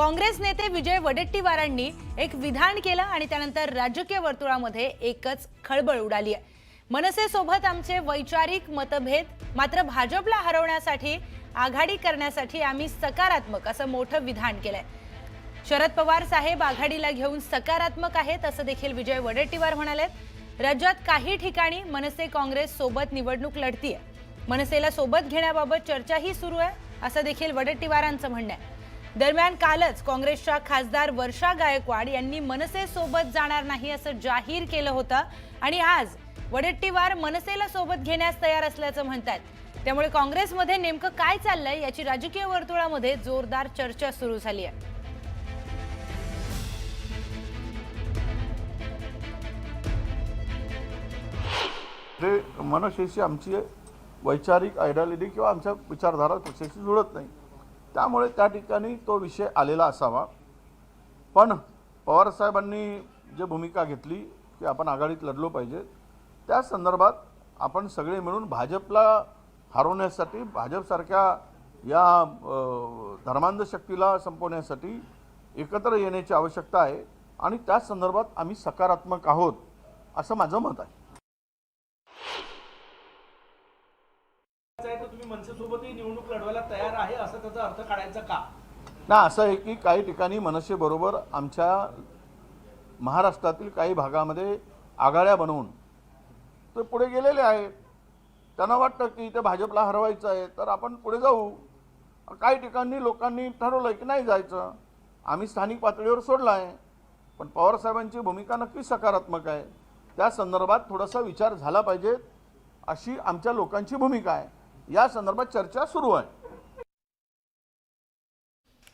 काँग्रेस नेते विजय वडेट्टीवारांनी एक विधान केलं आणि त्यानंतर राजकीय वर्तुळामध्ये एकच खळबळ उडाली आहे. मनसेसोबत आमचे वैचारिक मतभेद मात्र भाजपला हरवण्यासाठी आघाडी करण्यासाठी आम्ही सकारात्मक असं मोठं विधान केलंय. शरद पवार साहेब आघाडीला घेऊन सकारात्मक आहेत असं देखील विजय वडेट्टीवार म्हणालेत. राज्यात काही ठिकाणी मनसे काँग्रेस सोबत निवडणूक लढतीये. मनसेला सोबत घेण्याबाबत चर्चाही सुरू आहे असं देखील वडेट्टीवारांचं म्हणणं आहे. दरम्यान कालच काँग्रेसच्या खासदार वर्षा गायकवाड यांनी मनसेसोबत जाणार नाही असं जाहीर केलं होतं. आणि आज वडेट्टीवार मनसेला सोबत घेण्यास तयार असल्याचं म्हणतात त्यामुळे काँग्रेसमध्ये नेमकं काय चाललंय याची राजकीय वर्तुळामध्ये जोरदार चर्चा सुरू झाली आहे. ते मनशेशी आमची वैचारिक आयडियॉलॉजी किंवा आमच्या विचारधारा पक्षाशी जुळत नाही. त्यामुळे त्या ठिकाणी तो विषय आलेला असावा. पण पवारसाहेबांनी जे भूमिका घेतली की आपण आघाडीत लढलो पाहिजे त्या संदर्भात आपण सगळे मिळून भाजपला हरवण्यासाठी भाजपसारख्या या धर्मांध शक्तीला संपवण्यासाठी एकत्र येण्याची आवश्यकता आहे. आणि त्या संदर्भात आम्ही सकारात्मक आहोत असं माझं मत आहे तर तुम्ही मनसेसोबतही निवडणूक लढवायला तयार आहे असं त्याचा अर्थ काढायचा का? ना असं आहे की काही ठिकाणी मनसेबरोबर आमच्या महाराष्ट्रातील काही भागामध्ये आघाड्या बनवून ते पुढे गेलेले आहेत. त्यांना वाटतं की इथे भाजपला हरवायचं आहे तर आपण पुढे जाऊ. काही ठिकाणी लोकांनी ठरवलं की नाही जायचं. आम्ही स्थानिक पातळीवर सोडलं आहे पण पवारसाहेबांची भूमिका नक्की सकारात्मक आहे. त्या संदर्भात थोडासा विचार झाला पाहिजे अशी आमच्या लोकांची भूमिका आहे. या संदर्भात चर्चा सुरू आहे.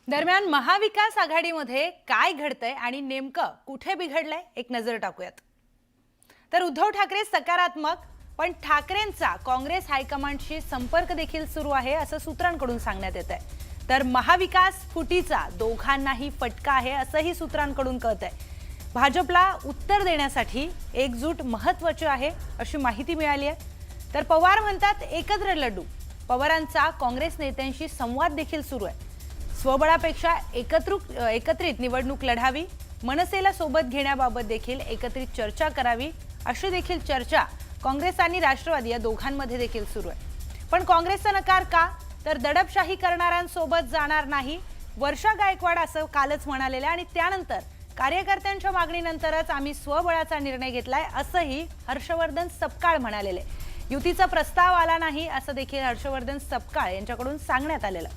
दरम्यान महाविकास आघाडीमध्ये काय घडतंय आणि नेमकं कुठे बिघडलंय एक नजर टाकूयात. तर उद्धव ठाकरे सकारात्मक पण ठाकरेंचा काँग्रेस हायकमांडशी संपर्क देखील सुरू आहे असं सूत्रांकडून सांगण्यात येत आहे तर महाविकास फुटीचा दोघांनाही फटका आहे असंही सूत्रांकडून कळत आहे भाजपला उत्तर देण्यासाठी एकजूट महत्वाची आहे अशी माहिती मिळाली आहे तर पवार म्हणतात एकत्र लढू. पवारांचा काँग्रेस नेत्यांशी संवाद देखील सुरू आहे. स्वबळापेक्षा एकत्रित एकत्रित निवडणूक लढावी मनसेला सोबत घेण्याबाबत देखील एकत्रित चर्चा करावी अशी देखील चर्चा काँग्रेस आणि राष्ट्रवादी या दोघांमध्ये देखील सुरू आहे. पण काँग्रेसचा नकार का? तर दडपशाही करणाऱ्यांसोबत जाणार नाही. वर्षा गायकवाड असं कालच म्हणालेलं आहे आणि त्यानंतर कार्यकर्त्यांच्या मागणीनंतरच आम्ही स्वबळाचा निर्णय घेतलाय असंही हर्षवर्धन सपकाळ म्हणालेले. युतीचा प्रस्ताव आला नाही असं देखील हर्षवर्धन सपकाळ यांच्याकडून सांगण्यात आलेलं.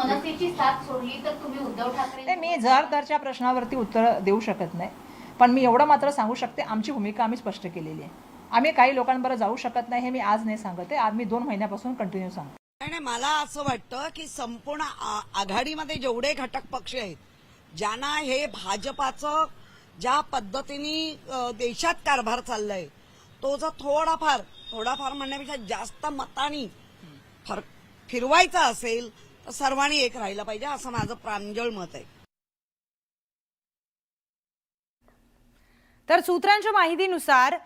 मनसेची साथ सोडली तर तुम्ही उद्धव ठाकरे नाही मी जबाबदारच्या प्रश्नावरती उत्तर देऊ शकत नाही. पण मी एवढं मात्र सांगू शकते आमची भूमिका आम्ही स्पष्ट केलेली आहे. आम्ही काही लोकांबरोबर जाऊ शकत नाही हे मी आज नाही सांगते आज मी दोन महिन्यापासून कंटिन्यू सांगते. नाही नाही, मला असं वाटतं की संपूर्ण आघाडीमध्ये जेवढे घटक पक्ष आहेत ज्यांना हे भाजपाचं ज्या पद्धतीने देशात कारभार चाललाय तो जर थोडाफार थोडाफार म्हणण्यापेक्षा जास्त मतानी फर फिरवायचा असेल सर्वांनी एक राहिलं पाहिजे असं माझं प्रांजळ मत आहे. तर सूत्रांच्या माहितीनुसार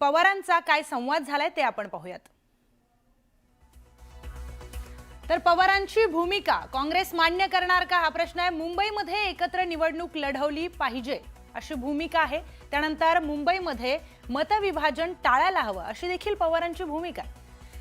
पवारांचा काय संवाद झालाय ते आपण पाहूयात. तर पवारांची भूमिका काँग्रेस मान्य करणार का? हा प्रश्न आहे. मुंबईमध्ये एकत्र निवडणूक लढवली पाहिजे अशी भूमिका आहे. त्यानंतर मुंबईमध्ये मतविभाजन टाळायला हवं अशी देखील पवारांची भूमिका आहे.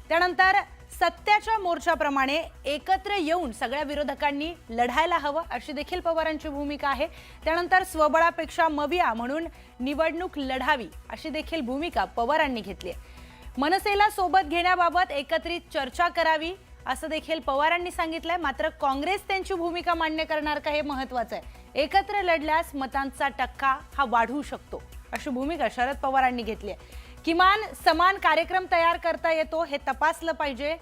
त्यानंतर सत्याच्या मोर्चाप्रमाणे एकत्र येऊन सगळ्या विरोधकांनी लढायला हवं अशी देखील पवारांची भूमिका आहे. त्यानंतर स्वबळापेक्षा मविया म्हणून निवडणूक लढावी अशी देखील भूमिका पवारांनी घेतली आहे. मनसेला सोबत घेण्याबाबत एकत्रित चर्चा करावी असं देखील पवारांनी सांगितलंय. मात्र काँग्रेस त्यांची भूमिका मान्य करणार का हे महत्वाचं आहे. एकत्र लढल्यास मतांचा टक्का हा वाढू शकतो अशी भूमिका शरद पवारांनी घेतली आहे. किमान समान कार्यक्रम तयार करता येतो हे तपासलं पाहिजे.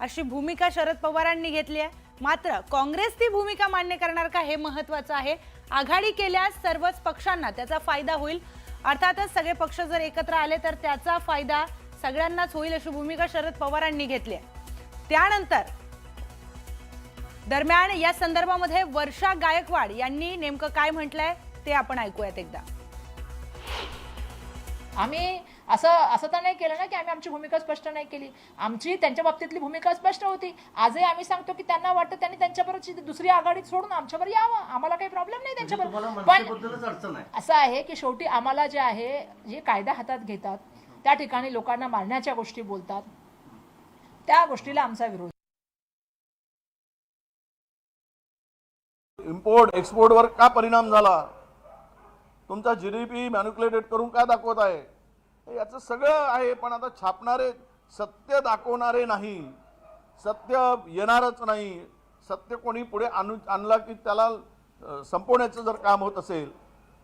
अशी भूमिका शरद पवारांनी घेतली आहे. मात्र काँग्रेस ती भूमिका मान्य करणार का हे महत्वाचं आहे. आघाडी केल्यास सर्वच पक्षांना त्याचा फायदा होईल. अर्थातच सगळे पक्ष जर एकत्र आले तर त्याचा फायदा सगळ्यांनाच होईल अशी भूमिका शरद पवारांनी घेतली आहे. त्यानंतर दरम्यान या संदर्भामध्ये वर्षा गायकवाड यांनी नेमकं काय म्हटलंय ते आपण ऐकूयात एकदा. आम्ही असं असं तर नाही केलं ना की आम्ही आमची भूमिका स्पष्ट नाही केली. आमची त्यांच्या बाबतीतली भूमिका स्पष्ट होती. आजही आम्ही सांगतो की त्यांना वाटतं त्यांनी त्यांच्याबरोबरची दुसरी आघाडीत सोडून आमच्याबरोबर यावं. आम्हाला काही प्रॉब्लेम नाही त्यांच्याबरोबर. पण असं आहे की शेवटी आम्हाला जे आहे जे कायदा हातात घेतात त्या ठिकाणी लोकांना मारण्याच्या गोष्टी बोलतात. त्या गोष्टीला आमचा विरोध. इम्पोर्ट एक्सपोर्टवर का परिणाम झाला? तुमचा जी डी पी मॅन्युक्युलेटेड करून काय दाखवत आहे? हे याचं सगळं आहे पण आता छापणारे सत्य दाखवणारे नाही. सत्य येणारच नाही. सत्य कोणी पुढे आणू आणला की त्याला संपवण्याचं जर काम होत असेल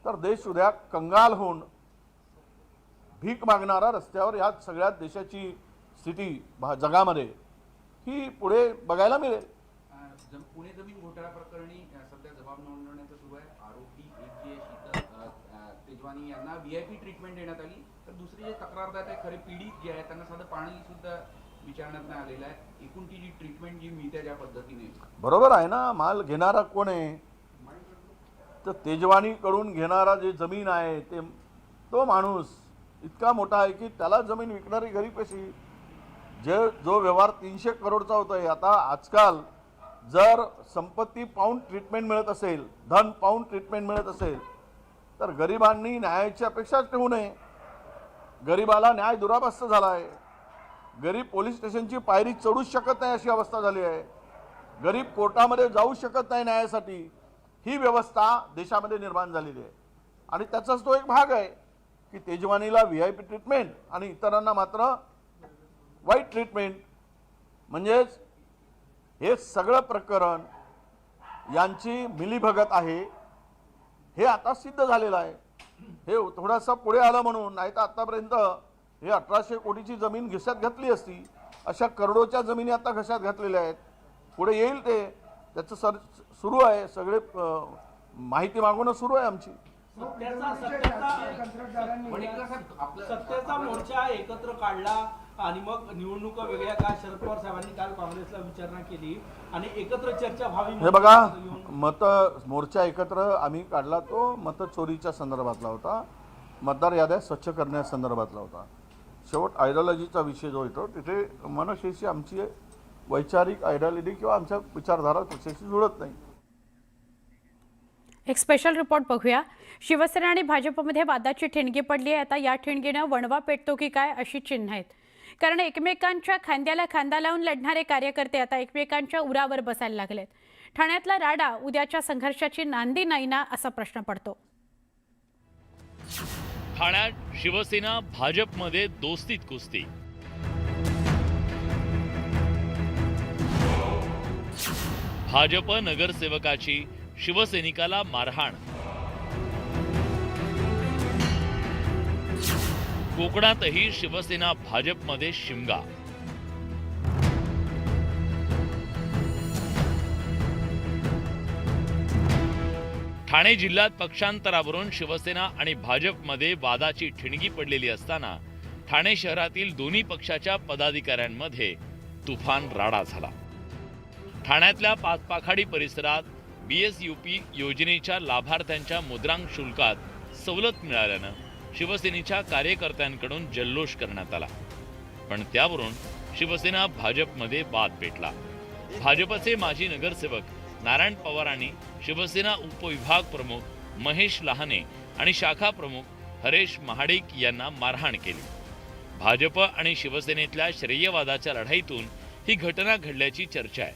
तर देश उद्या कंगाल होऊन भीक मागणारा रस्त्यावर ह्या सगळ्या देशाची स्थिती भा- जगामध्ये ही पुढे बघायला मिळेल. पुणे जमीन घोटाळा प्रकरणी अं, सध्या जबाब नोंदवण्याचं सुरू आहे आरोपी एक जे शीतल अं, गोस्वामी यांना व्ही आय पी ट्रीटमेंट देण्यात आली. तर दुसरी जे तक्रारदार आहे खरे पीडित जे आहेत त्यांना साधं पाणी सुद्धा विचारण्यात नाही आलेलं आहे. एकूण ती जी ट्रीटमेंट जी मिळते ज्या पद्धतीने. बरोबर आहे ना? माल घेणारा कोण आहे? तर तेजवानीकडून घेणारा जे जमीन आहे ते तो माणूस इतका मोठा आहे की त्याला जमीन विकणारी घरी कशी? जे जो व्यवहार तीनशे करोडचा होतोय. आता आजकाल जर संपत्ती पाहून ट्रीटमेंट मिळत असेल धन पाहून ट्रीटमेंट मिळत असेल तर गरिबांनी न्यायाची अपेक्षाच ठेवू नये. गरिबाला न्याय दुरापास्त झाला आहे गरीब पोलीस स्टेशनची पायरी चढूच शकत नाही अशी अवस्था झाली आहे. गरीब कोर्टामध्ये जाऊ शकत नाही न्यायासाठी. ही व्यवस्था देशामध्ये निर्माण झालेली आहे. आणि त्याचाच तो एक भाग आहे की तेजवानीला व्ही आय पी ट्रीटमेंट आणि इतरांना मात्र वाईट ट्रीटमेंट म्हणजेच हे सगळं प्रकरण यांची मिलीभगत आहे. हे आता सिद्ध झालेलं आहे. हे थोडासा पुढे आलं म्हणून नाही तर आतापर्यंत हे अठराशे कोटीची जमीन घिसात घातली असती. अशा करोडोच्या जमिनी आता घशात घातलेल्या आहेत. पुढे येईल ते. त्याचं सर सुरू आहे. सगळे माहिती मागवणं सुरू आहे आमची. सत्याचा मोर्चा एकत्र काढला. आणि मग निवडणुका वेगळ्या का? शरद पवार साहेबांनी काल काँग्रेसला विचारणा केली आणि एकत्र चर्चा व्हावी हे बघा मत मोर्चा एकत्र आम्ही काढला तो मत चोरीच्या संदर्भातला होता. मतदार याद्या स्वच्छ करण्यासंदर्भातला होता. शेवट आयडिओलॉजीचा विषय जो येतो तिथे मनशेशी आमची वैचारिक आयडिओलॉजी किंवा आमच्या विचारधारा त्याच्याशी जुळत नाही. एक स्पेशल रिपोर्ट बघूया. शिवसेना आणि भाजपमध्ये वादाची ठिणगी पडली आहे. आता या ठिणगीनं वणवा पेटतो की काय अशी चिन्ह आहेत. कारण एकमेकांच्या खांद्याला खांदा लावून लढणारे कार्यकर्ते आता एकमेकांच्या उरावर बसायला लागलेत. ठाण्यातला राडा उद्याच्या संघर्षाची नांदी नाही ना असा प्रश्न पडतो. ठाण्यात शिवसेना भाजपमध्ये दोस्तीत कुस्ती. भाजप नगरसेवकाची शिवसैनिकाला मारहाण. कोकणातही शिवसेना भाजपमध्ये शिमगा. ठाणे जिल्ह्यात पक्षांतरावरून शिवसेना आणि भाजपमध्ये वादाची ठिणगी पडलेली असताना ठाणे शहरातील दोन्ही पक्षाच्या पदाधिकाऱ्यांमध्ये तुफान राडा झाला. ठाण्यातल्या पाचपाखाडी परिसरात बी एस यू पी योजनेच्या लाभार्थ्यांच्या मुद्रांक शुल्कात सवलत मिळाल्यानं शिवसेनेच्या कार्यकर्त्यांकडून जल्लोष करण्यात आला. पण त्यावरून शिवसेना भाजपमध्ये बाद पेटला. भाजपचे माजी नगरसेवक नारायण पवारांनी शिवसेना उपविभाग प्रमुख महेश लहाने आणि शाखा प्रमुख हरेश महाडिक यांना मारहाण केली. भाजप आणि शिवसेनेतल्या श्रेयवादाच्या लढाईतून ही घटना घडल्याची चर्चा आहे.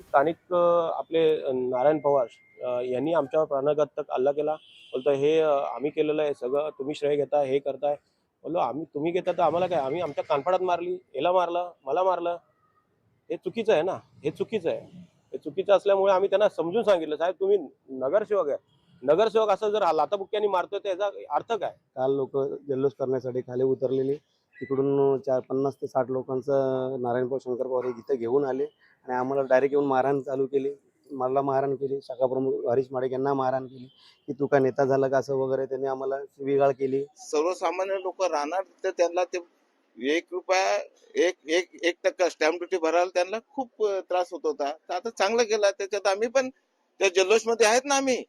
स्थानिक आपले नारायण पवार यांनी आमच्यावर प्राणघातक हल्ला केला. बोलतो हे आम्ही केलेलं आहे सगळं तुम्ही श्रेय घेताय हे करताय. बोललो आम्ही तुम्ही घेता तर आम्हाला काय? आम्ही आमच्या कानफाडात मारली याला मारलं मला मारलं. हे चुकीचं आहे ना? हे चुकीचं आहे. हे चुकीचं असल्यामुळे आम्ही त्यांना समजून सांगितलं साहेब तुम्ही नगरसेवक आहे. नगरसेवक असं जर लाताबुक्क्यांनी मारतोय तर याचा अर्थ काय? काल लोक जल्लोष करण्यासाठी खाली उतरलेले. तिकडून चार पन्नास ते साठ लोकांचं नारायणपूर शंकर पवार हे इथं घेऊन आले आणि आम्हाला डायरेक्ट येऊन मारहाण चालू केली. मला मारहाण केली. शाखा प्रमुख हरीश माडेक यांना मारहाण केली. की तू का नेता झाला का असं वगैरे त्यांनी आम्हाला विगाळ केली. सर्वसामान्य लोक राहणार तर त्यांना ते एक रुपया एक एक एक टक्का स्टॅम्प ड्युटी भरायला त्यांना खूप त्रास होत होता. तर आता चांगलं केलं. त्याच्यात आम्ही पण त्या जल्लोषमध्ये आहेत ना आम्ही.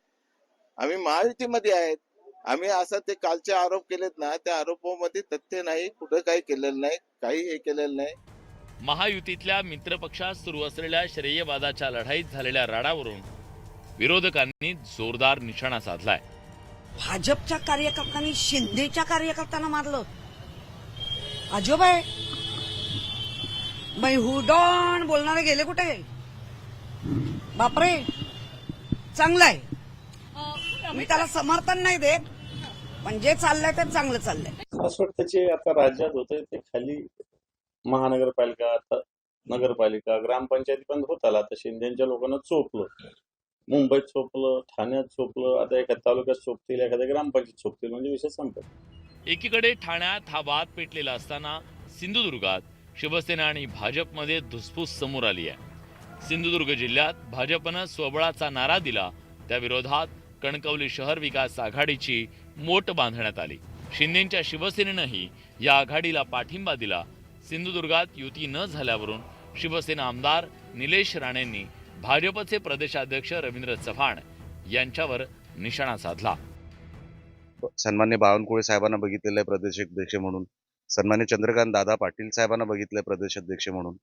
आम्ही महायुतीमध्ये आहेत. आम्ही असं ते कालचे आरोप केलेत ना त्या आरोपामध्ये तथ्य नाही कुठं काही केलेलं नाही काही हे केलेलं नाही. महायुतीतल्या मित्रपक्षात सुरू असलेल्या श्रेयवादाच्या लढाईत झालेल्या राडावरून विरोधकांनी जोरदार निशाणा साधलाय. भाजपच्या कार्यकर्त्यांनी शिंदेच्या कार्यकर्त्यांना मारलं. अजब आहे. मै हुडॉन बोलणारे गेले कुठे? बापरे. चांगलं आहे. मी त्याला समर्थन नाही देत. पण जे चाललंय ते चांगलं चाललंय. असं वाटतं जे आता राज्यात होते ते खाली महानगरपालिका आता नगरपालिका ग्रामपंचायती पण होत आला आता शिंदेच्या लोकांना चोपलं. मुंबईत चोपलं ठाण्यात चोपलं आता एखाद्या तालुक्यात चोपतील एखाद्या ग्रामपंचायत चोपतील म्हणजे विषय संपत एकीकडे ठाण्यात हा वाद पेटलेला असताना सिंधुदुर्गात शिवसेना आणि भाजपमध्ये धुसफूस समोर आली आहे. सिंधुदुर्ग जिल्ह्यात भाजपनं स्वबळाचा नारा दिला. त्या विरोधात कणकवली शहर विकास आघाडीची मोट बांधण्यात आली. शिंदेच्या शिवसेनेनंही या आघाडीला पाठिंबा दिला. सिंधुदुर्गात युती न झाल्यावरून शिवसेना आमदार निलेश राणेंनी भाजपचे प्रदेशाध्यक्ष रवींद्र चव्हाण यांच्यावर निशाणा साधला. सन्मान्य बावनकुळे साहेबांना बघितलेलं आहे प्रदेशाध्यक्ष म्हणून सन्मान्य चंद्रकांत दादा पाटील साहेबांना बघितलंय प्रदेशाध्यक्ष म्हणून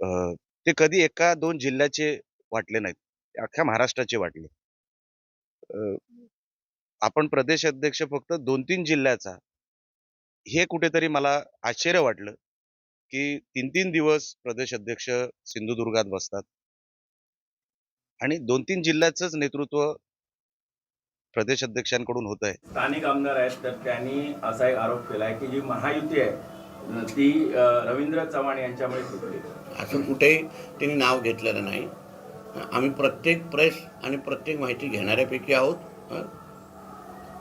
अं, ते कधी एका दोन जिल्ह्याचे वाटले नाहीत अख्ख्या महाराष्ट्राचे वाटले. अं, आपण प्रदेश अध्यक्ष फक्त दोन तीन जिल्ह्याचा हे कुठेतरी मला आश्चर्य वाटलं. की तीन तीन दिवस प्रदेश अध्यक्ष सिंधुदुर्गात बसतात. आणि दोन तीन जिल्ह्याचंच नेतृत्व प्रदेश अध्यक्षांकडून होत आहे स्थानिक आमदार आहेत तर त्यांनी असा एक आरोप केलाय की जी महायुती आहे ती रवींद्र चव्हाण यांच्यामुळे तुटली असं कुठेही त्यांनी नाव घेतलेलं नाही. आम्ही प्रत्येक प्रेस आणि प्रत्येक माहिती घेणाऱ्यापैकी आहोत.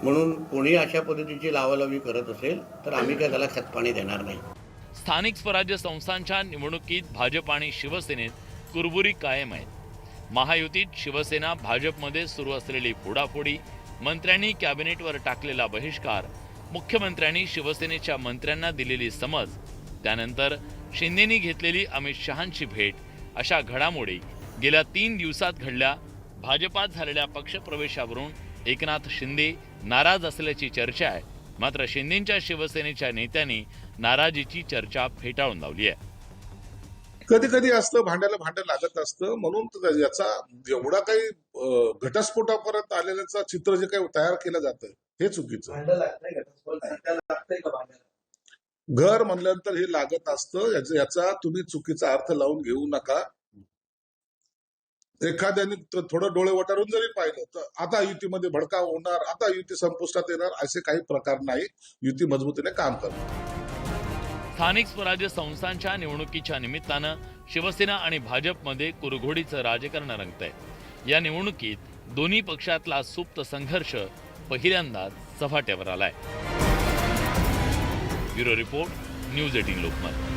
म्हणून कोणी अशा पद्धतीची लावालावी करत असेल तर आम्ही काय त्याला खतपाणी देणार नाही. स्थानिक स्वराज्य संस्थांच्या निवडणुकीत भाजप आणि शिवसेनेत कुरबुरी कायम आहेत. महायुतीत शिवसेना भाजपमध्ये सुरू असलेली फोडाफोडी मंत्र्यांनी कॅबिनेटवर टाकलेला बहिष्कार मुख्यमंत्र्यांनी शिवसेनेच्या मंत्र्यांना दिलेली समज त्यानंतर शिंदेनी घेतलेली अमित शहांची भेट अशा घडामोडी गेल्या तीन दिवसात घडल्या. भाजपात झालेल्या पक्षप्रवेशावरून एकनाथ शिंदे नाराज असल्याची चर्चा आहे. मात्र शिंदेच्या शिवसेनेच्या नेत्यांनी नाराजीची चर्चा फेटाळून लावली आहे. कधी कधी असतं भांड्याला भांडं लागत असतं. म्हणून याचा एवढा काही घटस्फोटापर्यंत आलेल्याचं चित्र जे काही तयार केलं जातं हे चुकीचं. घर म्हणल्यानंतर हे लागत असतं. याचा- याचा तुम्ही चुकीचा अर्थ लावून घेऊ नका. एखाद्याने थोडं डोळे वटारून जरी पाहिलं तर आता युतीमध्ये भडकाव होणार आता युती संपुष्टात येणार असे काही प्रकार नाही. युती मजबूतीने काम करणार. स्थानिक स्वराज्य संस्थांच्या निवडणुकीच्या निमित्तानं शिवसेना आणि भाजपमध्ये कुरघोडीचं राजकारण रंगतंय. या निवडणुकीत दोन्ही पक्षातला सुप्त संघर्ष पहिल्यांदाच चव्हाट्यावर आलाय. Bureau report news eighteen Lokmat.